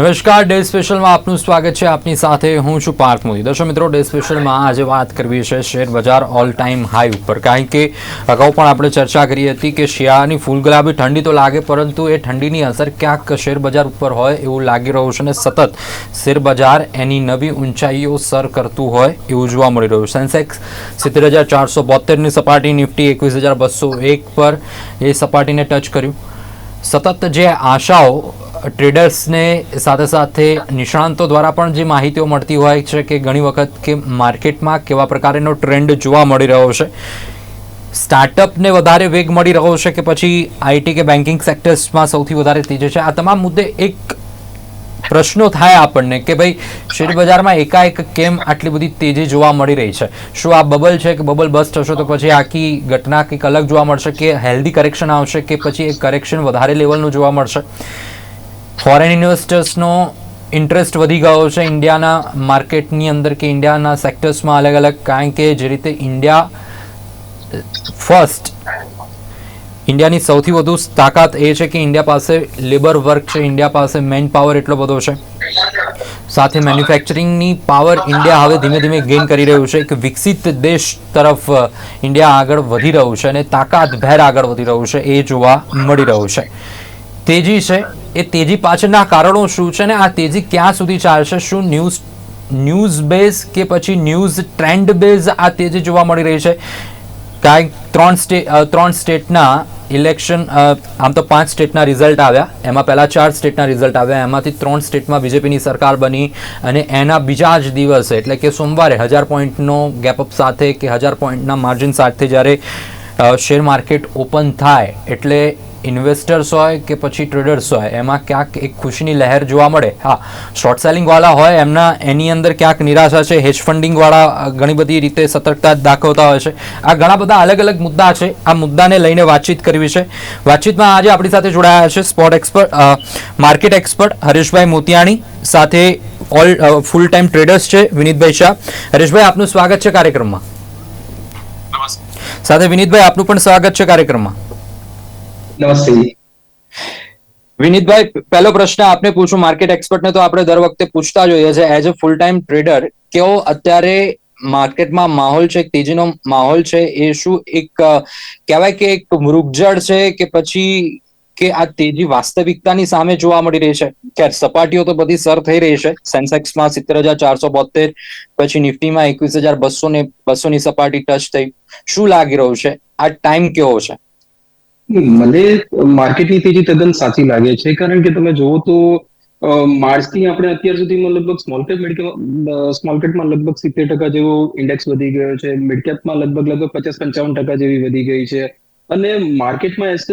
નમસ્કાર, ડે સ્પેશિયલમાં આપનું સ્વાગત છે. આપની સાથે હું છું પાર્થ મોદી. દર્શક મિત્રો, ડે સ્પેશિયલમાં આજે વાત કરવી છે શેર બજાર ઓલ ટાઈમ હાઈ ઉપર. કારણ કે અગાઉ પણ આપણે ચર્ચા કરી હતી કે શિયાળાની ફૂલ ગુલાબી ઠંડી તો લાગે, પરંતુ એ ઠંડીની અસર ક્યાંક શેર બજાર ઉપર હોય એવું લાગી રહ્યું છે અને સતત શેર બજાર એની નવી ઊંચાઈઓ સર કરતું હોય એવું જોવા મળી રહ્યું છે. સેન્સેક્સ સિત્તેર હજાર ચારસો બોતેરની સપાટી, નિફ્ટી એકવીસ હજાર બસો એક પર એ સપાટીને ટચ કર્યું. સતત જે આશાઓ ટ્રેડર્સને સાથે સાથે નિષ્ણાંતો દ્વારા પણ જે માહિતીઓ મળતી હોય છે કે ઘણી વખત કે માર્કેટમાં કેવા પ્રકારનો ટ્રેન્ડ જોવા મળી રહ્યો છે. સ્ટાર્ટઅપને વધારે વેગ મળી રહ્યો છે કે પછી આઈટી કે બેન્કિંગ સેક્ટર્સમાં સૌથી વધારે તેજી છે? આ તમામ મુદ્દે એક પ્રશ્નો થાય આપણને કે ભાઈ શેરબજારમાં એકાએક કેમ આટલી બધી તેજી જોવા મળી રહી છે? શું આ બબલ છે કે બબલ બસ્ટ થશે તો પછી આખી ઘટના કંઈક અલગ જોવા મળશે કે હેલ્ધી કરેક્શન આવશે કે પછી એક કરેક્શન વધારે લેવલનું જોવા મળશે? ફોરેન ઇન્વેસ્ટર્સનો ઇન્ટરેસ્ટ વધી ગયો છે ઇન્ડિયાના માર્કેટની અંદર કે ઇન્ડિયાના સેક્ટર્સમાં અલગ અલગ, કારણ કે જે રીતે ઇન્ડિયા ફર્સ્ટ ઇન્ડિયાની સૌથી વધુ તાકાત એ છે કે ઇન્ડિયા પાસે લેબર વર્ક છે, ઇન્ડિયા પાસે મેન પાવર એટલો બધો છે. સાથે મેન્યુફેક્ચરિંગની પાવર ઇન્ડિયા હવે ધીમે ધીમે ગેઇન કરી રહ્યું છે. એક વિકસિત દેશ તરફ ઇન્ડિયા આગળ વધી રહ્યું છે અને તાકાતભેર આગળ વધી રહ્યું છે એ જોવા મળી રહ્યું છે. તેજી છે? એ તેજી પાછળના કારણો શું છે ને? આ તેજી ક્યાં સુધી ચાલશે? શું ન્યૂઝ ન્યૂઝ બેઝ કે પછી ન્યૂઝ ટ્રેન્ડ બેઝ આ તેજી જોવા મળી રહી છે? કાંઈક ત્રણ સ્ટે ત્રણ સ્ટેટના ઇલેક્શન આમ તો પાંચ સ્ટેટના રિઝલ્ટ આવ્યા. એમાં પહેલાં ચાર સ્ટેટના રિઝલ્ટ આવ્યા. એમાંથી ત્રણ સ્ટેટમાં બીજેપીની સરકાર બની અને એના બીજા જ દિવસે, એટલે કે સોમવારે, હજાર પોઈન્ટનો ગેપઅપ સાથે કે હજાર પોઈન્ટના માર્જિન સાથે જ્યારે શેર માર્કેટ ઓપન થાય, એટલે ઇન્વેસ્ટર્સ હોય કે પછી ટ્રેડર્સ હોય એમાં ક્યાંક એક ખુશીની લહેર જોવા મળે. હા શોર્ટ સેલિંગવાળા હોય એમના એની અંદર ક્યાંક નિરાશા છે હેજ ફંડિંગવાળા ઘણી બધી રીતે સતર્કતા દાખવતા હોય છે. આ ઘણા બધા અલગ અલગ મુદ્દા છે. આ મુદ્દાને લઈને વાતચીત કરવી છે. વાતચીતમાં આજે આપણી સાથે જોડાયા છે spot expert market expert Hareshbhai Motiyani સાથે ઓલ ફૂલ ટાઈમ ટ્રેડર્સ છે વિનીતભાઈ શાહ. હરેશભાઈ આપનું સ્વાગત છે કાર્યક્રમમાં. સાથે વિનીતભાઈ આપનું પણ સ્વાગત છે કાર્યક્રમમાં. નમસ્તે વિનીતભાઈ, પહેલો પ્રશ્ન આપને પૂછું. માર્કેટ એક્સપર્ટને તો આપણે દર વખતે પૂછતા જોઈએ છે as a full time trader કેવો અત્યારે માર્કેટમાં માહોલ છે? તેજીનો માહોલ છે? એ શું એક કહેવાય કે એક મૃગજળ છે કે પછી કે આ તેજી વાસ્તવિકતાની સામે જોવા મળી રહી છે? કે સપાટીઓ તો બધી સર થઈ રહી છે. સેન્સેક્સમાં સિત્તેર હજાર ચારસો બોતેર પછી નિફ્ટીમાં એકવીસ હજાર બસો ને બસો ની સપાટી ટચ થઈ. શું લાગી રહ્યું છે? આ ટાઈમ કેવો છે? મને માર્કેટની તેજી તદ્દન સાચી લાગે છે, કારણ કે તમે જુઓ તો માર્ચથી આપણે અત્યાર સુધીમાં લગભગ સ્મોલ કેપ મિડ સ્મોલ કેપમાં લગભગ સિત્તેર ટકા જેવો ઇન્ડેક્સ વધી ગયો છે મિડ કેપમાં લગભગ લગભગ પચાસ પંચાવન ટકા જેવી વધી ગઈ છે. અને માર્કેટમાં એસ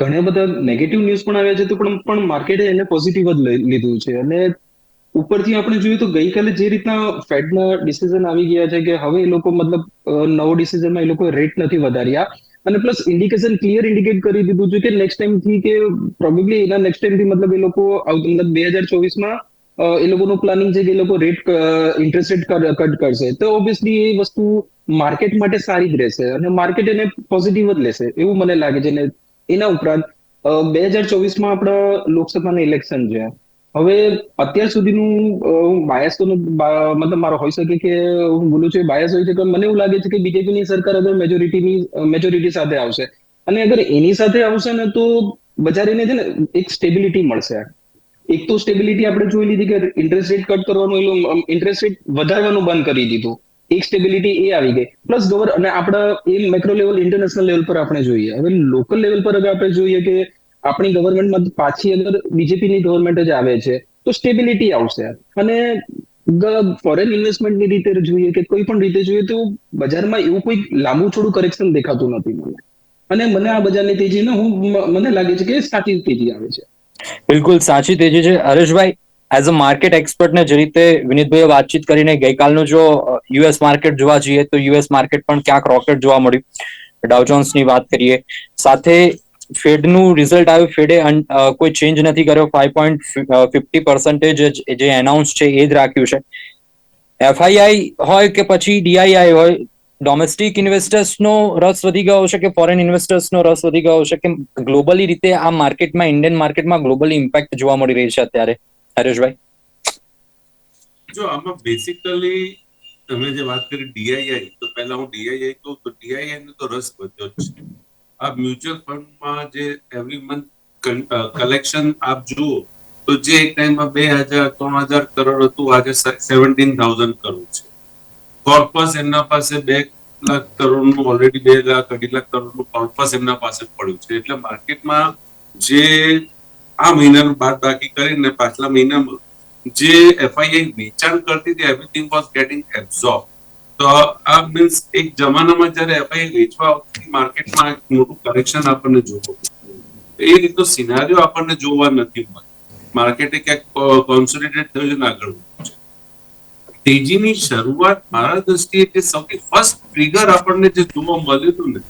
ઘણા બધા નેગેટિવ ન્યૂઝ પણ આવ્યા છે, તો પણ પણ માર્કેટે એને પોઝિટિવ જ લીધું છે. અને ઉપરથી આપણે જોઈએ તો ગઈકાલે જે રીતના ફેડના ડિસિઝન આવી ગયા છે કે હવે એ લોકો મતલબ નવો ડિસિઝનમાં એ લોકો રેટ નથી વધાર્યા. અને પ્લસ ઇન્ડિકેશન ક્લિયર ઇન્ડિકેટ કરી દીધું છે કે નેક્સ્ટ ટાઈમથી કે પ્રોબેબલી એના નેક્સ્ટ ટાઈમથી મતલબ એ લોકો મતલબ બે હજાર ચોવીસમાં એ લોકોનું પ્લાનિંગ છે કે એ લોકો રેટ ઇન્ટરેસ્ટ રેટ કટ કરશે. તો ઓબ્વિયસલી એ વસ્તુ માર્કેટ માટે સારી જ રહેશે અને માર્કેટ એને પોઝિટિવ જ લેશે, એવું મને લાગે છે. ને એના ઉપરાંત બે હજાર ચોવીસમાં આપણા લોકસભાના ઇલેક્શન છે. હવે અત્યાર સુધીનું અ, હું બાયસ તો મતલબ મારો હોઈ શકે કે હું બોલું છું બાયસ હોય છે કે મને એવું લાગે છે કે બીજેપીની સરકાર અગર મેજોરિટીની મેજોરિટી સાથે આવશે અને અગર એની સાથે આવશે ને તો બજારીને છે ને એક સ્ટેબિલિટી મળશે એક તો સ્ટેબિલિટી આપણે જોઈ લીધી કે ઇન્ટરેસ્ટ રેટ કટ કરવાનું ઇન્ટરેસ્ટ રેટ વધારવાનું બંધ કરી દીધું. એક સ્ટેબિલિટી એ આવી ગઈ. પ્લસ ગવર અને આપણા એ મેક્રો લેવલ ઇન્ટરનેશનલ લેવલ પર આપણે જોઈએ. હવે લોકલ લેવલ પર અગર આપણે જોઈએ કે આપણી ગવર્મેન્ટમાં પાછી અગર બીજેપીની ગવર્મેન્ટ જ આવે છે, તો સ્ટેબિલિટી આવશે અને ફોરેન ઇન્વેસ્ટમેન્ટની રીતે જોઈએ કે કોઈ પણ રીતે જોઈએ તો બજારમાં એવું કોઈ લાંબુ થોડું કરેક્શન દેખાતું નથી મને. અને મને આ બજારની તેજી ને હું મને લાગે છે કે સાચી તેજી આવે છે. બિલકુલ સાચી તેજી છે. હરેશભાઈ એઝ અ માર્કેટ એક્સપર્ટને જે રીતે વિનીતભાઈએ વાતચીત કરીને ગઈકાલનું જો યુએસ માર્કેટ જોવા જઈએ તો યુએસ માર્કેટ પણ ક્યાંક રોકેટ જોવા મળ્યું. ડાઉજોન્સની વાત કરીએ. સાથે ફેડનું રિઝલ્ટ આવ્યું. ફેડે કોઈ ચેન્જ નથી કર્યો. ફાઈવ પોઈન્ટ ફિફ્ટી પર્સન્ટેજ જે એનાઉન્સ છે એ જ રાખ્યું છે. એફઆઈઆઈ હોય કે પછી ડીઆઈઆઈ હોય ડોમેસ્ટિક ઇન્વેસ્ટર્સનો રસ વધી ગયો છે કે ફોરેન ઇન્વેસ્ટર્સનો રસ વધી ગયો છે કે ગ્લોબલી રીતે આ માર્કેટમાં ઇન્ડિયન માર્કેટમાં ગ્લોબલી ઇમ્પેક્ટ જોવા મળી રહી છે અત્યારે? હરેશભાઈ. જો આમાં બેસિકલી તમે જે વાત કરી ડીઆઈઆઈ તો પહેલા હું ડીઆઈઆઈ કહું તો ડીઆઈઆઈ નો તો રસ વધ્યો છે. આ મ્યુચ્યુઅલ ફંડમાં જે એવરી મંથ કલેક્શન આપ જુઓ, તો જે એક ટાઈમમાં બે હજાર, ત્રણ હજાર કરોડ હતું, આજે સેવન્ટીન થાઉઝન્ડ કરોડ છે. કોર્પસ એમના પાસે બે લાખ કરોડનું ઓલરેડી બે લાખ, અઢી લાખ કરોડનું કોર્પસ એમના પાસે પડ્યું છે. એટલે માર્કેટમાં જે આ મહિનાનું બાદ બાકી કરીને પાછલા મહિનામાં જે એફઆઈઆઈ વેચાણ કરતી હતી એવરીથિંગ વોઝ ગેટિંગ એબ્ઝોર્બ તો આ મીન્સ એક જમાનામાં જ્યારે એફઆઈ વેચવા આવતી માર્કેટમાં એક મોટું કરેક્શન આપણને જોવું એ રીતનો સિનારીઓ આપણને જોવા નથી માર્કેટે ક્યાંક કોન્સોલિડેટ થયું છે આગળ તેજીની શરૂઆત મારા દ્રષ્ટિએ જે સૌથી ફર્સ્ટ ટ્રિગર આપણને જે જોવા મળ્યું હતું ને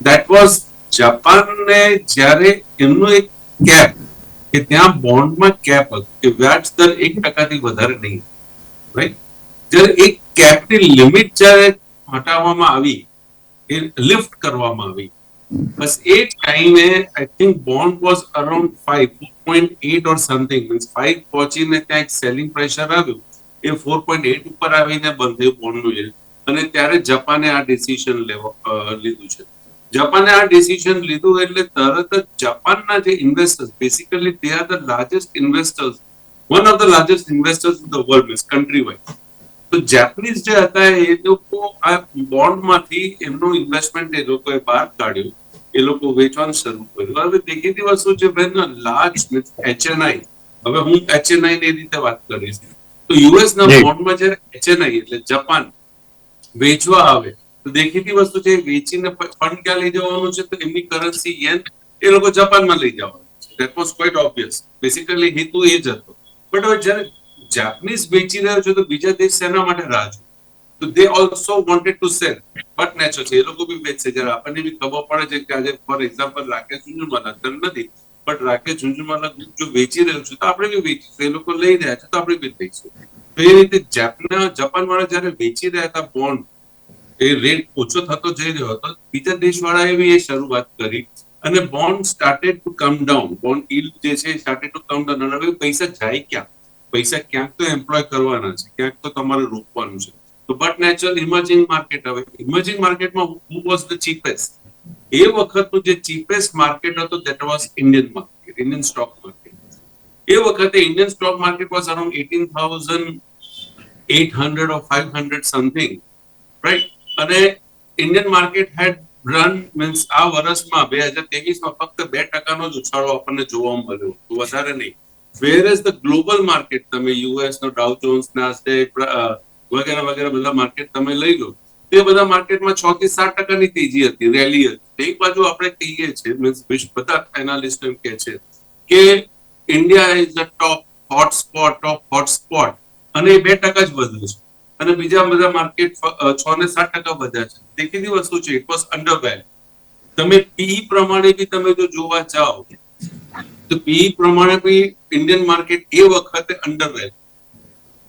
દેટ વોઝ જાપાનને જ્યારે એમનું એક કેપ કે ત્યાં બોન્ડમાં કેપ હતું, કે વ્યાજ દર એક ટકાથી વધારે નહીં રાઈટ જ્યારે એક કેપની લિમિટ જ્યારે હટાવવામાં આવી, એ લિફ્ટ કરવામાં આવી. બસ એ ટાઈમે I think bond was around five four point eight or something means five પહોંચીને ત્યાં એક સેલિંગ પ્રેશર આવ્યું. એ ફોર પોઈન્ટ એટ ઉપર આવીને બંધ થયું બોન્ડનું છે. અને ત્યારે જાપાને આ ડિસિઝન લેવા લીધું છે. જાપાને આ ડિસિઝન લીધું એટલે તરત જ જાપાનના જે investors basically they are the largest investors one of the largest investors in the world means country wise તો જેપનીઝ જે હતા એ લોકો આ બોન્ડમાંથી એમનું ઇન્વેસ્ટમેન્ટ એ લોકોએ બહાર કાઢ્યું. એ લોકો વેચવાનું શરૂ કર્યું. હવે દેખીતી વસ્તુ છે બેન લાર્જ એચએનઆઈ હવે હું એચએનઆઈ ની રીતે વાત કરીશ. તો યુએસ ના બોન્ડમાં જયારે એચએનઆઈ એટલે જાપાન વેચવા આવે તો દેખીતી વસ્તુ છે વેચીને ફંડ ક્યાં લઈ જવાનું છે? તો એમની કરન્સી યેન એ લોકો જાપાનમાં લઈ જવાનું છે. That was quite obvious basically હેતુ એ જ હતો. બટ હવે જ્યારે જાપનીઝ વેચી રહ્યો છે તો બીજા દેશ શેના માટે રાહ જોવે તો they also wanted to sell but nature છે. એ લોકો બી વેચશે. જ્યારે આપણને બી ખબર પડે છે કે આજે ફોર એક્ઝામ્પલ રાકેશ ઝુંઝુનવાલા ધન નથી બટ રાકેશ ઝુંઝુનવાલા જો વેચી રહ્યું છે તો આપણે બી વેચીશું. એ લોકો લઈ રહ્યા છે તો આપણે બી લઈશું તો એ રીતે જાપાન જાપાન વાળા જયારે વેચી રહ્યા હતા બોન્ડ એ રેટ ઓછો થતો જઈ રહ્યો હતો. બીજા દેશવાળાએ બી એ શરૂઆત કરી અને bond started to come down bond yield જે છે સ્ટાર્ટેડ ટુ કમ ડાઉન અને હવે પૈસા જાય ક્યાં? પૈસા ક્યાંક તો એમ્પ્લોય કરવાના છે, ક્યાંક તો તમારે રોકવાનું છે. તો બટ નેચરલ ઇમર્જિંગ માર્કેટ હવે ઇમર્જિંગ માર્કેટમાં હુ વોઝ ધ ચીપેસ્ટ એ વખતનું જે ચીપેસ્ટ માર્કેટ હતો that was Indian market Indian stock market એ વખતે Indian stock market was around eighteen thousand eight hundred or five hundred something right અને Indian market had run means આ વર્ષમાં, બે હજાર ત્રેવીસમાં ફક્ત બે ટકાનો જ ઉછાળો આપણને જોવા મળ્યો, તો વધારે નહીં. Where as the global market તમે યુએસ નો ડાઉ જોન્સ નાસ્ટેક વગેરે વગેરે બધા માર્કેટ તમે લઈ લો. તે બધા માર્કેટમાં છ થી સાત ટકાની તેજી હતી રેલી હતી. એક બાજુ આપણે કહીએ છીએ મીન્સ બધા એનાલિસ્ટ એમ કે છે કે India is the top hot spot top hot spot અને એ બે ટકા જ વધ્યું છે. અને બીજા બધા માર્કેટ છ ને સાત ટકા વધ્યા છે. દેખીતી વસ્તુ છે ઇટ વોઝ અંડર તમે પી પ્રમાણે બી તમે જો જોવા જાઓ, તો પી પ્રમાણે બી ઇન્ડિયન માર્કેટ એ વખતે અંડર વેલ્યુ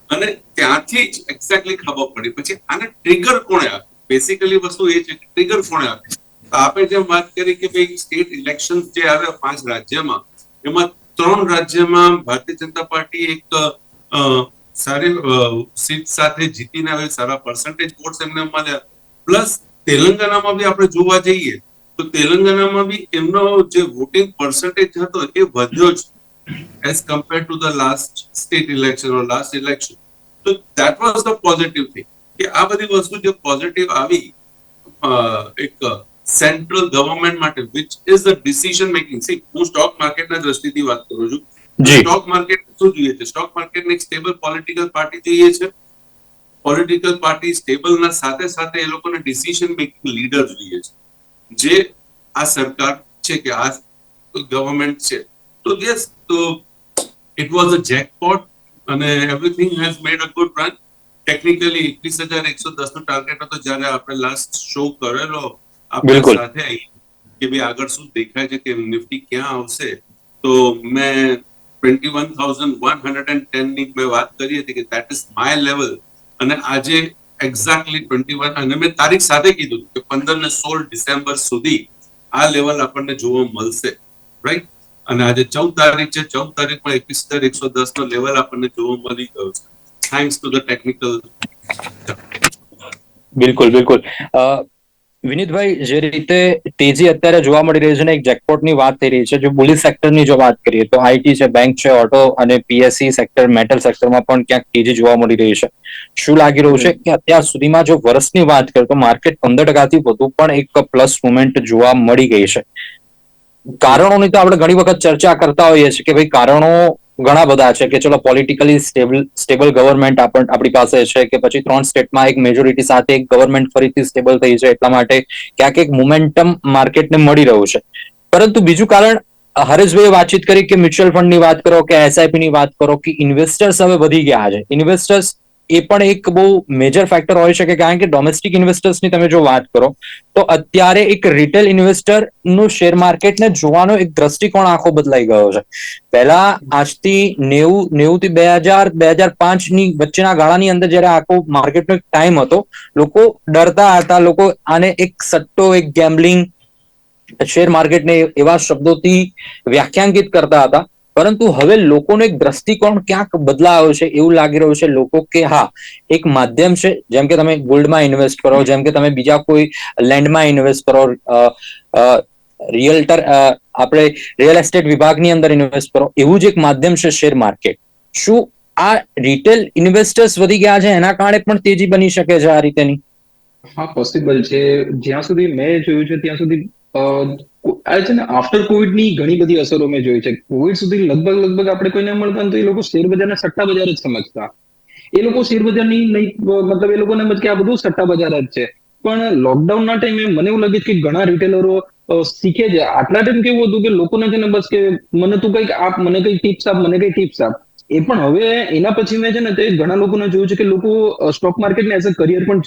અને ત્યાંથી જ એક્ઝેક્ટલી ખબર પડી. પછી આને ટ્રિગર કોણે આપ્યું બેસિકલી વસ્તુ એ છે ટ્રિગર કોણે આપ્યું તો આપણે જેમ વાત કરી કે ભાઈ સ્ટેટ ઇલેક્શન જે આવે પાંચ રાજ્યમાં, એમાં ત્રણ રાજ્યમાં ભારતીય જનતા પાર્ટી એક સારી સીટ સાથે જીતીને આવે સારા પર્સન્ટેજ વોટ્સ એમને મળ્યા. પ્લસ તેલંગાણામાં બી આપણે જોવા જઈએ, તો તેલંગાનામાં બી એમનો જે વોટિંગ પર્સન્ટેજ હતો એ વધ્યો જ. As compare to the last state election or last election. So that was the positive thing. કે આ બધી વસ્તુ જે પોઝિટિવ આવી એક સેન્ટ્રલ ગવર્મેન્ટ માટે which is the decision making C હું સ્ટોક માર્કેટના દ્રષ્ટિથી વાત કરું છું. સ્ટોક માર્કેટ શું જોઈએ છે? સ્ટોક માર્કેટને એક સ્ટેબલ પોલિટિકલ પાર્ટી જોઈએ છે. પોલિટિકલ પાર્ટી સ્ટેબલ ના સાથે સાથે એ લોકોને ડિસિઝન મેકિંગ લીડર જોઈએ છે. જે આ સરકાર છે કે આ ગવર્મેન્ટ છે. તો યસ તો ઇટ વોઝ અ જેકપોટ અને everything has made a good run technically એકવીસ હજાર એકસો દસ નો ટાર્ગેટ હતો જયારે આપણે લાસ્ટ શો કરેલો આપણે સાથે આવી કે ભાઈ આગળ શું દેખાય છે કે નિફ્ટી ક્યાં આવશે? તો મેં twenty one thousand one hundred and ટેનની મેં વાત કરી હતી કે દેટ ઇઝ માય લેવલ અને આજે એક્ઝેક્ટલી ટ્વેન્ટી વન અને મેં તારીખ સાથે કીધું કે પંદર ને સોળ ડિસેમ્બર સુધી આ લેવલ આપણને જોવા મળશે. રાઈટ અને આજે ચૌદ તારીખ છે. ચૌદ તારીખમાં એકવીસ હજાર એકસો દસ નો લેવલ આપણને જોવા મળી ગયો છે. થેન્ક્સ ટુ ધ ટેકનિકલ બિલકુલ બિલકુલ. વિનીતભાઈ, જે રીતે તેજી અત્યારે જોવા મળી રહી છે ને, એક જેકપોટની વાત થઈ રહી છે. જો બુલિશ સેક્ટરની જો વાત કરીએ, તો આઈટી છે બેંક છે ઓટો અને પીએસસી સેક્ટર મેટલ સેક્ટરમાં પણ ક્યાંક તેજી જોવા મળી રહી છે. શું લાગી રહ્યું છે કે અત્યાર સુધીમાં જો વર્ષની વાત કરીએ, તો માર્કેટ પંદર ટકાથી વધુ પણ એક પ્લસ મુવમેન્ટ જોવા મળી ગઈ છે. કારણોની તો આપણે ઘણી વખત ચર્ચા કરતા હોઈએ છીએ કે ભાઈ કારણો ઘણા બધા છે કે ચલો પોલિટિકલી સ્ટેબલ સ્ટેબલ ગવર્મેન્ટ આપણી પાસે છે કે પછી ત્રણ સ્ટેટમાં એક મેજોરિટી સાથે એક ગવર્મેન્ટ ફરીથી સ્ટેબલ થઈ છે એટલા માટે ક્યાંક એક મોમેન્ટમ માર્કેટને મળી રહ્યું છે. પરંતુ બીજું કારણ હરેશભાઈ વાતચીત કરી કે મ્યુચ્યુઅલ ફંડની વાત કરો, કે એસઆઈપી ની વાત કરો, કે ઇન્વેસ્ટર્સ હવે વધી ગયા છે. ઇન્વેસ્ટર્સ એ પણ એક બહુ મેજર ફેક્ટર હોઈ શકે, કારણ કે ડોમેસ્ટિક ઇન્વેસ્ટર્સની તમે જો વાત કરો, તો અત્યારે એક રિટેલ ઇન્વેસ્ટરનું શેર માર્કેટને જોવાનો એક દ્રષ્ટિકોણ આખો બદલાઈ ગયો છે. પહેલા આજથી નેવું નેવું થી બે હજાર બે હજાર પાંચની વચ્ચેના ગાળાની અંદર જયારે આખો માર્કેટનો એક ટાઈમ હતો, લોકો ડરતા હતા, લોકો આને એક સટ્ટો, એક ગેમ્બલિંગ શેર માર્કેટને એવા શબ્દોથી વ્યાખ્યાંકિત કરતા હતા. પરંતુ હવે લોકોનો એક દ્રષ્ટિકોણ ક્યાંક બદલાયો છે, એવું લાગી રહ્યું છે લોકો કે હા, એક માધ્યમ છે, જેમ કે તમે ગોલ્ડમાં ઇન્વેસ્ટ કરો, જેમ કે તમે બીજા કોઈ લેન્ડમાં ઇન્વેસ્ટ કરો રિયલ્ટર આપણે રિયલ એસ્ટેટ વિભાગની અંદર ઇન્વેસ્ટ કરો, એવું જ એક માધ્યમ છે શેર માર્કેટ. શું આ રિટેલ ઇન્વેસ્ટર્સ વધી ગયા છે? એના કારણે પણ તેજી બની શકે છે આ રીતેની? હા પોસિબલ છે. જ્યાં સુધી મેં જોયું છે, ત્યાં સુધી આ છે ને આફ્ટર કોવિડની ઘણી બધી અસરો મેં જોઈ છે. કોવિડ સુધી લગભગ લગભગ આપણે કોઈને મળતા તો એ લોકો શેર બજારને સટ્ટા બજાર જ સમજતા. એ લોકો શેર બજારની નહીં મતલબ એ લોકોને કે આ બધું સટ્ટા બજાર જ છે. પણ લોકડાઉન ના ટાઈમે મને એવું લાગે છે કે ઘણા રિટેલરો શીખે છે. આટલા ટાઈમ કેવું હતું કે લોકોને છે ને બસ કે મને તું કંઈક આપ, મને કઈ ટિપ્સ આપ, મને કઈ ટિપ્સ આપ. એ પણ હવે એના પછી મેં છે ને તે ઘણા લોકોને જોયું છે કે લોકો સ્ટોક માર્કેટને એઝ અ કરિયર પણ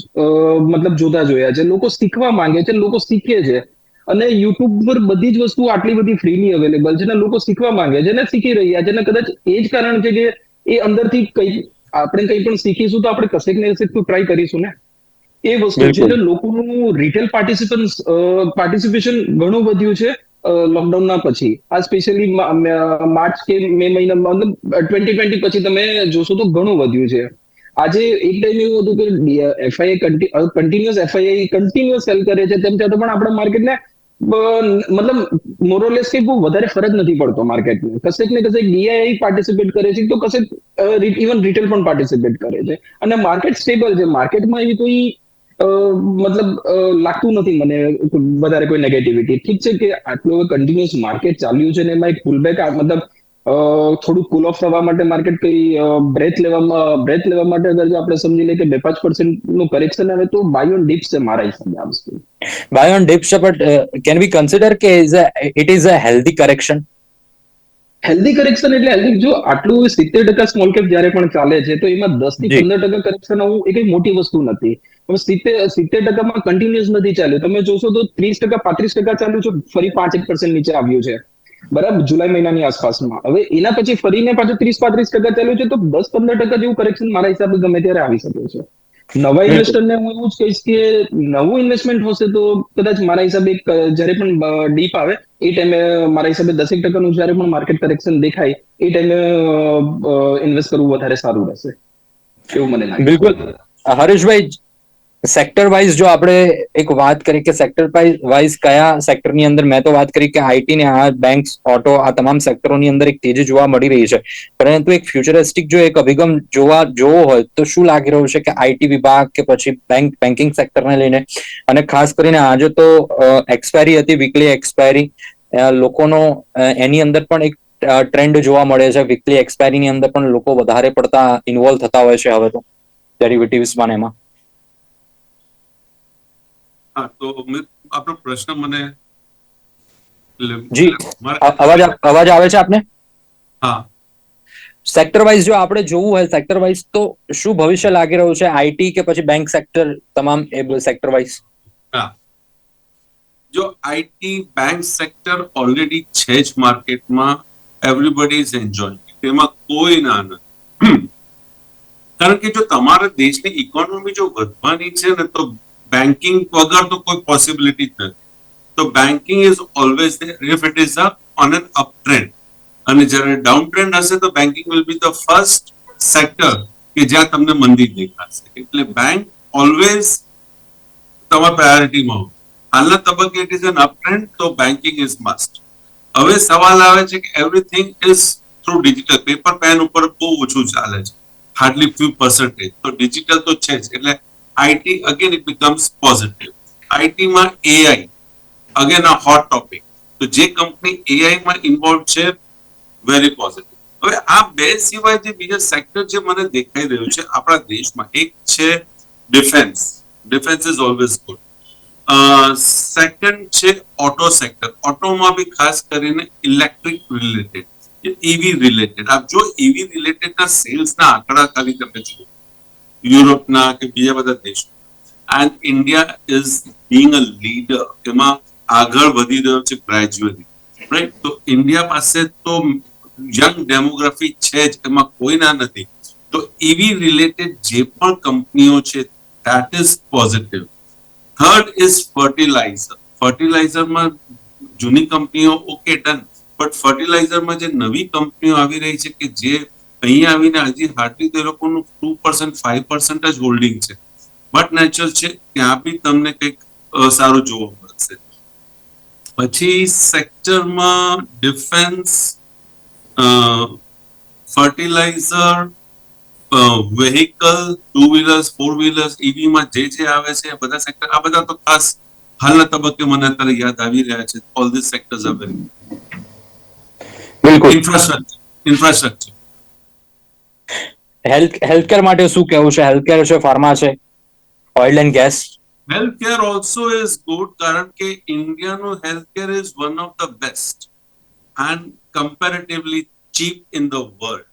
મતલબ જોતા જોયા છે. લોકો શીખવા માંગે છે, લોકો શીખે છે. અને યુટ્યુબ પર બધી જ વસ્તુ આટલી બધી ફ્રીની અવેલેબલ છે ને લોકો શીખવા માંગે છે ને શીખી રહ્યા છે ને કદાચ એ જ કારણ છે કે એ અંદરથી કઈ આપણે કંઈ પણ શીખીશું તો આપણે કશેક ને કશેક તો ટ્રાય કરીશું ને. એ વસ્તુ છે એટલે લોકોનું રિટેલ પાર્ટિસિપન્સ પાર્ટિસિપેશન ઘણું વધ્યું છે લોકડાઉન ના પછી. આ સ્પેશિયલી માર્ચ કે મે મહિના મતલબ ટ્વેન્ટી ટ્વેન્ટી પછી તમે જોશો તો ઘણું વધ્યું છે. આજે એક ટાઈમ એવું હતું કે FII continuous FII continuous sell કરે છે તેમ છતાં પણ આપણા માર્કેટને મતલબ મોરોલેસ કે બહુ વધારે ફરક નથી પડતો માર્કેટને કશેક ને કશેક ડીઆઈ પાર્ટિસિપેટ કરે છે તો કશેક ઇવન રિટેલ પણ પાર્ટિસિપેટ કરે છે. અને માર્કેટ સ્ટેબલ છે. માર્કેટમાં એવી કોઈ મતલબ લાગતું નથી મને વધારે કોઈ નેગેટિવિટી ઠીક છે કે આટલું કન્ટિન્યુઅસ માર્કેટ ચાલ્યું છે ને એમાં એક પુલબેક મતલબ થોડું કુલ ઓફ થવા માટે માર્કેટ કઈ બ્રેથ લેવામાં બ્રેથ લેવા માટે અગર જો આપણે સમજી લઈએ કે બે પાંચ પર્સન્ટનું કરેક્શન આવે તો બાય ઓન છે મારા હિસાબે આ વસ્તુ. On dips but uh, can we consider કે is a, it is a healthy correction? Healthy correction એટલે હેલ્ધી જો આટલું સિત્તેર ટકા સ્મોલ કેપ જયારે પણ ચાલે છે તો એમાં દસથી પંદર ટકા કરેક્શન આવું એ કઈ મોટી વસ્તુ નથી. પણ સિત્તેર સિત્તેર ટકામાં કન્ટિન્યુઅસ નથી ચાલ્યું. તમે જોશો તો ત્રીસ ટકા પાંત્રીસ ટકા ચાલ્યું છે ફરી પાંચ એક પર્સન્ટ નીચે આવ્યું છે. બરાબર? જુલાઈ મહિનાની આસપાસમાં. હવે એના પછી ફરીને પાછું ત્રીસ પાંત્રીસ ટકા ચાલ્યું છે તો દસ પંદર ટકા જેવું કરેક્શન મારા હિસાબે ગમે ત્યારે આવી શકે છે. નવા ઇન્વેસ્ટરને હું એવું જ કહીશ કે નવું ઇન્વેસ્ટમેન્ટ હશે તો કદાચ મારા હિસાબે જ્યારે પણ ડીપ આવે એ ટાઈમે મારા હિસાબે દસેક ટકાનું જ્યારે પણ માર્કેટ કરેક્શન દેખાય એ ટાઈમે ઇન્વેસ્ટ કરવું વધારે સારું રહેશે. એવું મને લાગે. બિલકુલ. હરેશભાઈ સેક્ટર વાઇઝ જો આપણે એક વાત કરીએ કે સેક્ટર વાઇઝ કયા સેક્ટરની અંદર મેં તો વાત કરી કે આઈટી ને આ બેંક્સ ઓટો આ તમામ સેક્ટરોની અંદર એક તેજી જોવા મળી રહી છે. પરંતુ એક ફ્યુચરિસ્ટિક જો એક અભિગમ જોવા જોવો હોય તો શું લાગી રહ્યું છે કે આઈટી વિભાગ કે પછી બેંક બેન્કિંગ સેક્ટરને લઈને? અને ખાસ કરીને આજે તો એક્સપાયરી હતી વીકલી એક્સપાયરી લોકોનો એની અંદર પણ એક ટ્રેન્ડ જોવા મળે છે. વીકલી એક્સપાયરીની અંદર પણ લોકો વધારે પડતા ઇન્વોલ્વ થતા હોય છે હવે તો ડેરિવેટિવ્સમાં એમાં. હા તો આપનો પ્રશ્ન મને જી. અવાજ અવાજ આવે છે આપને? હા. સેક્ટર વાઇઝ જો આપણે જોવું હોય સેક્ટર વાઇઝ તો શું ભવિષ્ય લાગી રહ્યું છે? આઈટી કે પછી બેંક સેક્ટર તમામ એ સેક્ટર વાઇઝ જો આઈટી બેંક સેક્ટર ઓલરેડી છે જ માર્કેટમાં એવરીબડી ઇઝ એન્જોય તેમાં કોઈ ના નથી. કારણ કે જો તમારા દેશની ઇકોનોમી જો વધવાની છે ને તો બેન્કિંગ વગર તો કોઈ પોસિબિલિટી જ નથી તો banking is always it is a on an up trend અને જ્યારે ડાઉન ટ્રેન્ડ હશે તો banking will be the first sector કે જ્યાં તમને મંદી દેખાશે। એટલે બેંક ઓલવેઝ તમારા પ્રાયોરિટીમાં હાલના તબક્કે it is an up trend તો બેન્કિંગ ઇઝ મસ્ટ હવે સવાલ આવે છે કે everything is through digital paper pen ઉપર બહુ ઓછું ચાલે છે। હાર્ડલી ફ્યુ પર્સન્ટેજ તો ડિજિટલ તો છે જ, એટલે IT again it becomes positive આઈટીમાં AI again a hot topic તો જે કંપની એઆઈમાં ઇન્વોલ્વ છે વેરી પોઝિટિવ હવે આ બે સિવાય જે બીજા સેક્ટર જે મને દેખાઈ રહ્યું છે, આપણા દેશમાં એક છે defence defence is always good second છે ઓટો સેક્ટર ઓટોમાં બી ખાસ કરીને ઇલેક્ટ્રિક રિલેટેડ ઇવી રિલેટેડ આપ જો ઈવી રિલેટેડના સેલ્સના આંકડા ખાલી તમે જુઓ. યુરોપના કે બીજા બધા દેશો. And India is being a leader એમાં આગળ વધી રહ્યો છે ગ્રેજ્યુઅલી રાઈટ તો ઇન્ડિયા પાસે તો યંગ ડેમોગ્રાફી છે જ, એમાં કોઈ ના નથી. તો એવી રિલેટેડ જે પણ કંપનીઓ છે that is positive third is fertilizer ફર્ટિલાઇઝરમાં જૂની કંપનીઓ ઓકે ડન બટ ફર્ટિલાઇઝરમાં જે નવી કંપનીઓ આવી રહી છે કે જે અહીંયા આવીને હજી હાર્ડલી તો એ લોકોનું ટુ પર્સન્ટ ફાઈવ પર્સન્ટ જ હોલ્ડિંગ છે. બટ નેચરલ છે ત્યાં બી તમને કંઈક સારું જોવા મળશે. પછી સેક્ટરમાં defence fertilizer vehicle two wheelers four wheelers ઈવીમાં જે જે આવે છે બધા સેક્ટર આ બધા તો ખાસ હાલના તબક્કે મને અત્યારે યાદ આવી રહ્યા છે. All this sectors are very infrastructure infrastructure health healthcare માટે શું કહેવું છે હેલ્થકેર છે ફાર્મા છે oil and gas healthcare also is good કારણ કે ઇન્ડિયાનું is one of the best and comparatively cheap in the world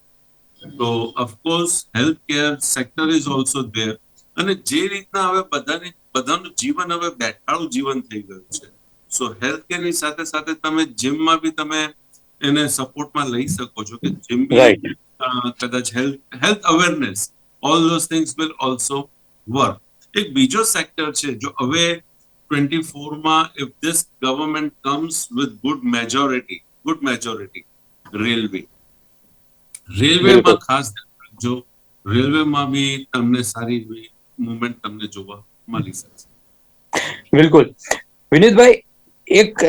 so of course healthcare sector is also there અને જે રીતના હવે બધાની બધાનું જીવન હવે બેઠાડું જીવન થઈ ગયું છે સો હેલ્થકેરની સાથે સાથે તમે જીમમાં બી તમે એને સપોર્ટમાં લઈ શકો છો કે જીમ કદાચ health health awareness all those things will also work એક બીજો સેક્ટર છે જો હવે twenty ફોરમાં if this government comes with good majority good majority railway રેલવેમાં ખાસ રાખજો રેલવેમાં બી તમને સારી મુવમેન્ટ તમને જોવા મળી શકશે બિલકુલ વિનીતભાઈ એક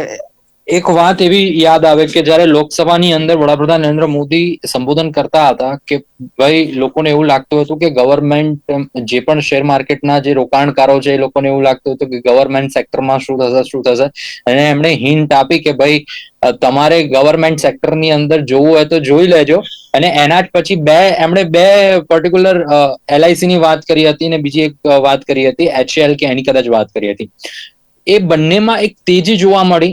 એક વાત એવી યાદ આવે કે જ્યારે લોકસભાની અંદર વડાપ્રધાન નરેન્દ્ર મોદી સંબોધન કરતા હતા કે ભાઈ, લોકોને એવું લાગતું હતું કે ગવર્મેન્ટ જે પણ શેર માર્કેટના જે રોકાણકારો છે એ લોકોને એવું લાગતું હતું કે ગવર્મેન્ટ સેક્ટરમાં શું થશે શું થશે. અને એમણે હિન્ટ આપી કે ભાઈ તમારે ગવર્મેન્ટ સેક્ટરની અંદર જોવું હોય તો જોઈ લેજો. અને એના જ પછી બે, એમણે બે પર્ટિક્યુલર એલઆઈસી ની વાત કરી હતી અને બીજી એક વાત કરી હતી એચએલ કે એની કદાચ વાત કરી હતી. એ બંનેમાં એક તેજી જોવા મળી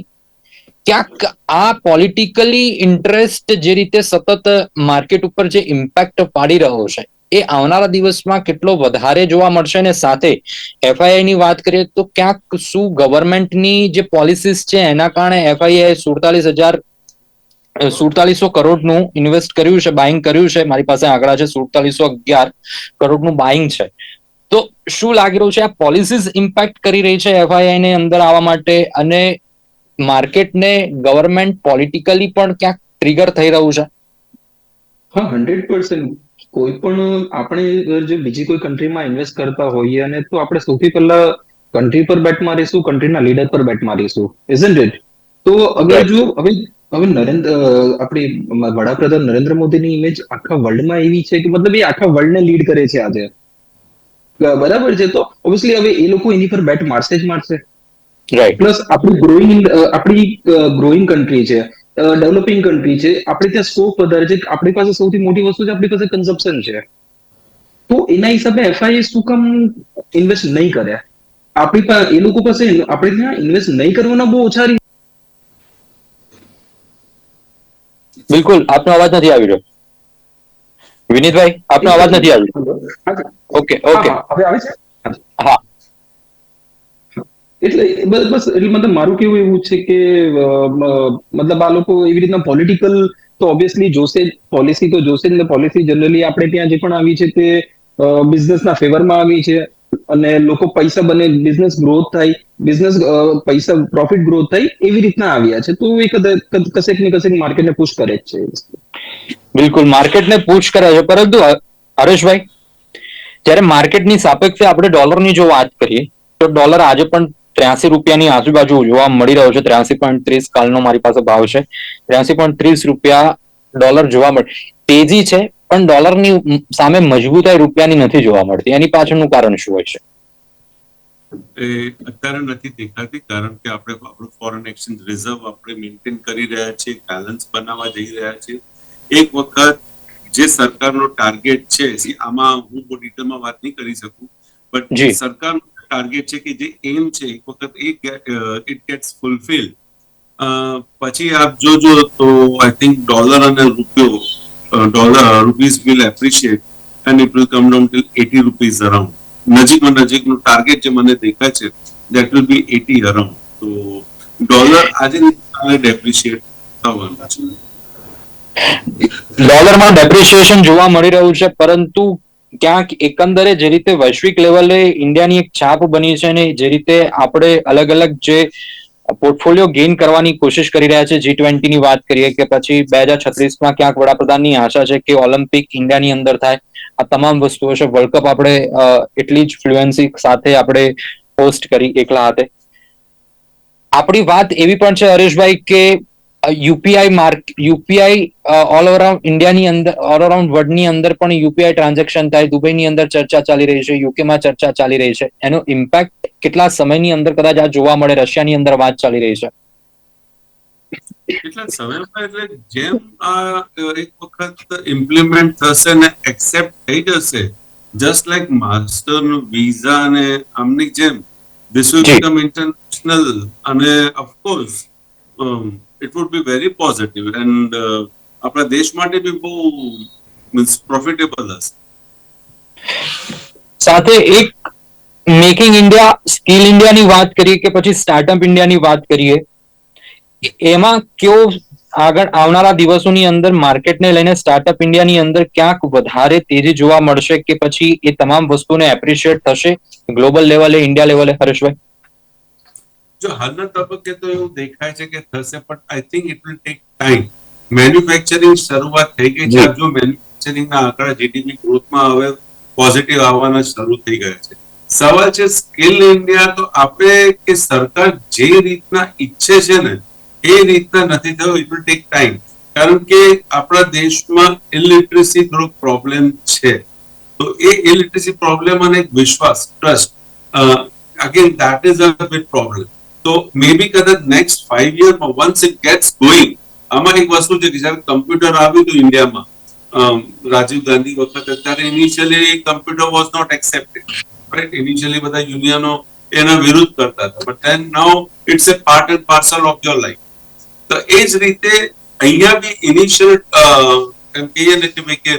ક્યાંક આ પોલિટિકલી ઇન્ટરેસ્ટ જે રીતે સતત માર્કેટ ઉપર જે ઇમ્પેક્ટ પાડી રહ્યો છે, એ આવનારા દિવસમાં કેટલો વધારે જોવા મળશે ને સાથે એફઆઈઆઈ ની વાત કરીએ તો ક્યાંક શું ગવર્મેન્ટની જે પોલિસીસ છે એના કારણે એફઆઈઆઈ સુડતાલીસ હજાર સુડતાલીસો કરોડનું ઇન્વેસ્ટ કર્યું છે બાઇંગ કર્યું છે. મારી પાસે આંકડા છે, સુડતાલીસો અગિયાર કરોડનું બાઇંગ છે. તો શું લાગી રહ્યું છે? આ પોલિસીસ ઇમ્પેક્ટ કરી રહી છે એફઆઈઆઈ ને અંદર આવવા માટે અને માર્કેટને ગવર્મેન્ટ પોલિટિકલી પણ ક્યાંક ટ્રિગર થઈ રહ્યું છે? હા હંડ્રેડ પર્સન્ટ કોઈ પણ આપણે જો બીજી કોઈ કન્ટ્રીમાં ઇન્વેસ્ટ કરતા હોઈએ અને તો આપણે સૌથી પહેલા કન્ટ્રી પર બેટ મારીશું કન્ટ્રીના લીડર પર બેટ મારીશું ઇઝન્ટ ઇટ તો અગર. જો હવે હવે નરેન્દ્ર આપણી વડાપ્રધાન નરેન્દ્ર મોદીની ઇમેજ આખા વર્લ્ડમાં એવી છે કે મતલબ એ આખા વર્લ્ડને લીડ કરે છે આજે. બરાબર છે? તો ઓબ્વિયસલી હવે એ લોકો એની પર બેટ મારશે જ મારશે. પ્લસ આપણી ગ્રોઈંગ આપણી ગ્રોઈંગ કન્ટ્રી છે ડેવલપિંગ કન્ટ્રી છે આપણે ત્યાં સ્કોપ વધારે છે આપણી પાસે સૌથી મોટી વસ્તુ છે આપણી પાસે કન્ઝપ્શન છે. તો એના હિસાબે એફઆઈએ શું કામ ઇન્વેસ્ટ નહીં કરે? આપણી પાસે એ લોકો પાસે આપણે ત્યાં ઇન્વેસ્ટ નહીં કરવાના બહુ ઓછા બિલકુલ આપનો અવાજ નથી આવી રહ્યો. વિનીતભાઈ આપનો અવાજ નથી આવી રહ્યો. ઓકે ઓકે હવે આવે છે? હા. એટલે બસ એટલે મતલબ મારું કેવું એવું છે કે મતલબ આ લોકો એવી રીતના પોલિટિકલ તો ઓબ્વિયસલી જોશે પોલિસી તો જોશે જ ને પોલિસી જનરલી આપણે ત્યાં જે પણ આવી છે તે બિઝનેસના ફેવરમાં આવી છે અને લોકો પૈસા બને બિઝનેસ ગ્રોથ થાય બિઝનેસ પૈસા પ્રોફિટ ગ્રોથ થાય એવી રીતના આવ્યા છે. તો એ કશેક ને કશેક માર્કેટને પુશ કરે જ છે બિલકુલ માર્કેટને પુશ કરે છે. પરંતુ હરેશભાઈ, જ્યારે માર્કેટની સાપેક્ષે આપણે ડોલરની જો વાત કરીએ, તો ડોલર આજે પણ ત્ર્યાસી રૂપિયાની આજુબાજુ જોવા મળી રહ્યો છે. ત્ર્યાસી પોઈન્ટ ત્રીસ કાલનો મારી પાસે ભાવ છે. ત્ર્યાસી પોઈન્ટ ત્રીસ રૂપિયા ડોલર જોવા મળે તેજી છે પણ ડોલરની સામે મજબૂતાઈ રૂપિયાની નથી જોવા મળતી. એની પાછળનું કારણ શું હોય છે? એ અત્યારે નથી દેખાતી કારણ કે આપણે આપણું ફોરેન એક્સચેન્જ રિઝર્વ આપણે મેન્ટેન કરી રહ્યા છીએ બેલેન્સ બનાવવા જઈ રહ્યા છીએ. એક વખત જે સરકારનો ટાર્ગેટ છે આમાં હું બહુ ડિટેલમાં વાત નહીં કરી શકું બટ. સરકારનો ટાર્ગેટ છે કે જે એમ છે, એક વખત એ ઇટ ગેટ્સ ફૂલફિલ પછી આપ જોજો તો આઈ થિંક ડોલર અને રૂપિયો dollar rupees will appreciate and it will come down till eighty rupees around નજીકમાં નજીકનું ટાર્ગેટ જે મને દેખાય છે that will be eighty around તો ડોલર આજે ડેપ્રિશિએટ થવાનું છે. ડોલરમાં ડેપ્રિશિએશન જોવા મળી રહ્યું છે, પરંતુ ક્યાંક એકંદરે જે રીતે વૈશ્વિક લેવલે ઇન્ડિયાની એક છાપ બની છે અને જે રીતે આપણે અલગ અલગ જે પોર્ટફોલિયો ગેઇન કરવાની કોશિશ કરી રહ્યા છે જી ટ્વેન્ટીની વાત કરીએ કે પછી બે હજાર છત્રીસમાં ક્યાંક વડાપ્રધાનની આશા છે કે ઓલિમ્પિક ઇન્ડિયાની અંદર થાય. આ તમામ વસ્તુઓ છે વર્લ્ડ કપ આપણે એટલી જ ફ્લુએન્સી સાથે આપણે હોસ્ટ કરી એકલા હાથે. આપણી વાત એવી પણ છે હરેશભાઈ કે UPI mark UPI all over around ઇન્ડિયાની અંદર ઓલ અરાઉન્ડ વર્લ્ડની અંદર પણ યુપીઆઈ ટ્રાન્ઝેક્શન થાય દુબઈની અંદર ચર્ચા ચાલી રહી છે યુકેમાં ચર્ચા ચાલી રહી છે. એનો ઇમ્પેક્ટ કેટલા સમયની અંદર કદાચ આ જોવા મળે રશિયાની અંદર વાત ચાલી રહી છે. એટલા સમયમાં એટલે જેમ આ એક વખત ઇમ્પ્લિમેન્ટ થશે ને એક્સેપ્ટ થઈ જશે જસ્ટ લાઈક માસ્ટર વિઝા ને આમની જેમ ધીસ વિલ બીકમ ઇન્ટરનેશનલ અને of course it would be very positive and આપણા દેશ માટે બી બહુ મીન્સ પ્રોફિટેબલ હશે. સાથે એક મેકિંગ ઇન્ડિયા સ્કિલ ઇન્ડિયાની વાત કરીએ કે પછી સ્ટાર્ટઅપ ઇન્ડિયાની વાત કરીએ, એમાં કેવો આગળ આવનારા દિવસોની અંદર માર્કેટને લઈને સ્ટાર્ટઅપ ઇન્ડિયાની અંદર ક્યાંક વધારે તેજી જોવા મળશે કે પછી એ તમામ વસ્તુને એપ્રિશિએટ થશે? ગ્લોબલ લેવલે ઇન્ડિયા લેવલે હરેશભાઈ જો હાલના તબક્કે તો એવું દેખાય છે કે થશે પણ I think it will take time manufacturing શરૂઆત થઈ ગઈ છે. જો મેન્યુફેક્ચરિંગના આંકડા જીડીપી ગ્રોથમાં હવે પોઝિટિવ આવવાના શરૂ થઈ ગયા છે. સવાલ છે સ્કિલ ઇન્ડિયા તો આપણે કે સરકાર જે રીતના ઈચ્છે છે ને એ રીતના નથી થયું. ઇટ વિલ ટેક ટાઈમ કારણ કે આપણા દેશમાં ઇલિટરેસી થોડોક પ્રોબ્લેમ છે. તો એ ઇલિટરેસી પ્રોબ્લેમ અને વિશ્વાસ trust again that is a big problem તો મે બી કદાચ નેક્સ્ટ ફાઈવ યરમાં વન્સ ઇટ ગેટ્સ ગોઈંગ આમાં એક વસ્તુ છે કે જ્યારે કમ્પ્યુટર આવ્યું હતું ઇન્ડિયામાં રાજીવ ગાંધી વખત, ત્યારે initially computer was not accepted right initially બધા યુનિયનો એના વિરુદ્ધ કરતા હતા. But then now it's a part and parcel of your life તો એ જ રીતે અહીંયા બી ઇનિશિયલ એમ કહીએ ને કે ભાઈ કે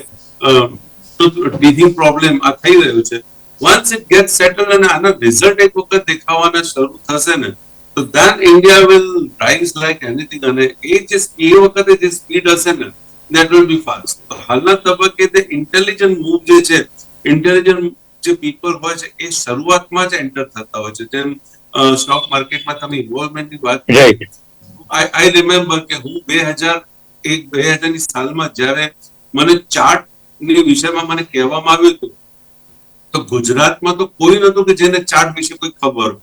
ટીથિંગ પ્રોબ્લેમ આ થઈ રહ્યું છે. વન્સ ઇટ ગેટ સેટલ અને આના રિઝલ્ટ એક વખત દેખાવાના શરૂ થશે ને તો then India will rise like anything અને એ જે એ વખતે જે સ્પીડ હશે ને દેટ વિલ બી ફાસ્ટ તો હાલના તબક્કે તે ઇન્ટેલિજન્ટ મૂવ જે છે ઇન્ટેલિજન્ટ જે પીપલ હોય છે એ શરૂઆતમાં જ એન્ટર થતા હોય છે જેમ સ્ટોક માર્કેટમાં તમે ઇન્વોલ્વમેન્ટની વાત કરી. આઈ આઈ રિમેમ્બર કે હું બે હજાર એક બે હજારની સાલમાં જ્યારે મને ચાર્ટની વિષયમાં મને કહેવામાં આવ્યું હતું તો ગુજરાતમાં તો કોઈ નતું કે જેને ચાર્ટ વિશે કોઈ ખબર હોય.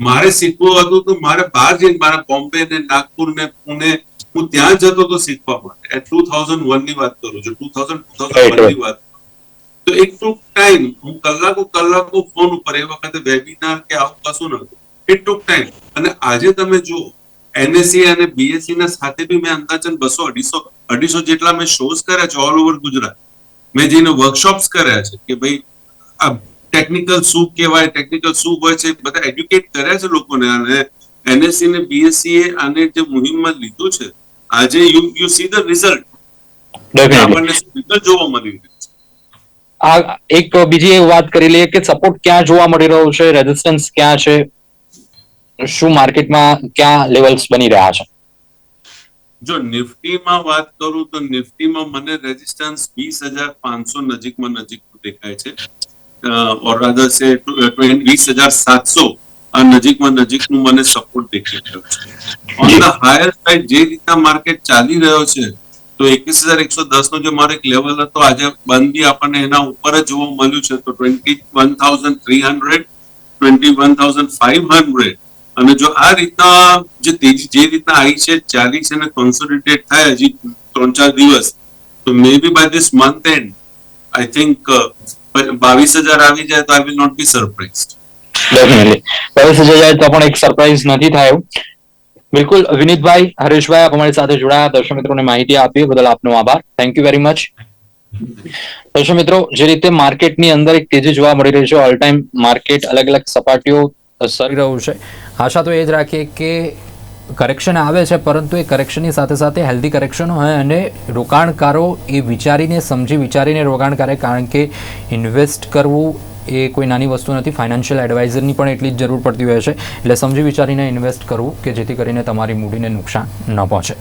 મારે શીખવું હતું તો મારે બહાર જઈને મારા બોમ્બે ને નાગપુર ને પુણે હું ત્યાં જતો હતો શીખવા માટે. ટુ થાઉઝન્ડ વનની વાત કરું છું. ટુ થાઉઝન્ડ ટુ થાઉઝન્ડ વનની વાત તો એક ટૂંક ટાઈમ હું કલાકો કલાકો ફોન ઉપર એ વખતે વેબિનાર કે આવું કશું નતું એ ટૂંક ટાઈમ અને આજે તમે જુઓ એનએસસી અને બીએસસી ના સાથે બી મેં અંદાજન બસો અઢીસો અઢીસો જેટલા મેં શોઝ કર્યા છે ઓલ ઓવર ગુજરાત. મેં જઈને વર્કશોપ્સ કર્યા છે કે ભાઈ આ ટેકનિકલ શું કહેવાય ટેકનિકલ શું હોય છે બધા એડ્યુકેટ કર્યા છે લોકોને. અને એનએસસી ને બીએસસી એ આને જે મુહિમમાં લીધું છે આજે you you see the result આપણને રિઝલ્ટ જોવા મળી રહ્યું આ એક બીજી વાત કરી લઈએ કે સપોર્ટ ક્યાં જોવા મળી રહ્યો છે રેઝિસ્ટન્સ ક્યાં છે શું માર્કેટમાં ક્યાં લેવલ્સ બની રહ્યા છે? જો નિફ્ટીમાં વાત કરું તો નિફ્ટીમાં મને રેઝિસ્ટન્સ વીસ હજાર પાંચસો નજીકમાં નજીક દેખાય છે. ઓર રાધર સે વીસ હજાર સાતસો આ નજીકમાં નજીકનું મને સપોર્ટ દેખી રહ્યો છે. ઓન ધ હાયર સાઈડ જે રીતના માર્કેટ ચાલી રહ્યો છે, તો એકવીસ હજાર એકસો દસ નો જે મારો એક લેવલ હતો, આજે બંધ આપણને એના ઉપર જ જોવા મળ્યું છે, તો twenty one thousand three hundred twenty one thousand five hundred અને જો આ રીતના જે તેજી, જે રીતના આવી છે ચાલી છે અને કોન્સોલિડેટ થાય હજી ત્રણ ચાર દિવસ, તો maybe by this month and I think બાવીસ હજાર આવી જાય તો I will not be surprise definitely પ્રવેશ જાય તો પણ એક સરપ્રાઇઝ નથી થાય. બિલકુલ વિનીતભાઈ હરેશભાઈ આપ અમારી સાથે જોડાયા. દર્શક મિત્રોને માહિતી આપી બદલ આપનો આભાર. થેન્ક યુ વેરી મચ દર્શક મિત્રો જે રીતે માર્કેટની અંદર એક તેજી જોવા મળી રહી છે ઓલ ટાઈમ માર્કેટ અલગ અલગ સપાટીઓ સરી રહ્યું છે. આશા તો એ જ રાખીએ કે કરેક્શન આવે છે, પરંતુ એ કરેક્શનની સાથે સાથે હેલ્ધી કરેક્શન હોય અને રોકાણકારો એ વિચારીને સમજી વિચારીને રોકાણ કરે કારણ કે ઇન્વેસ્ટ કરવું એ કોઈ નાની વસ્તુ નથી. ફાઇનાન્શિયલ એડવાઇઝરની પણ એટલી જ જરૂર પડતી હોય છે. એટલે સમજી વિચારીને ઇન્વેસ્ટ કરવું કે જેથી કરીને તમારી મૂડીને નુકસાન ન પહોંચે.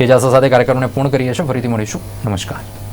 એ જાસા સાથે કાર્યક્રમને પૂર્ણ કરીએ છીએ. ફરીથી મળીશું. નમસ્કાર.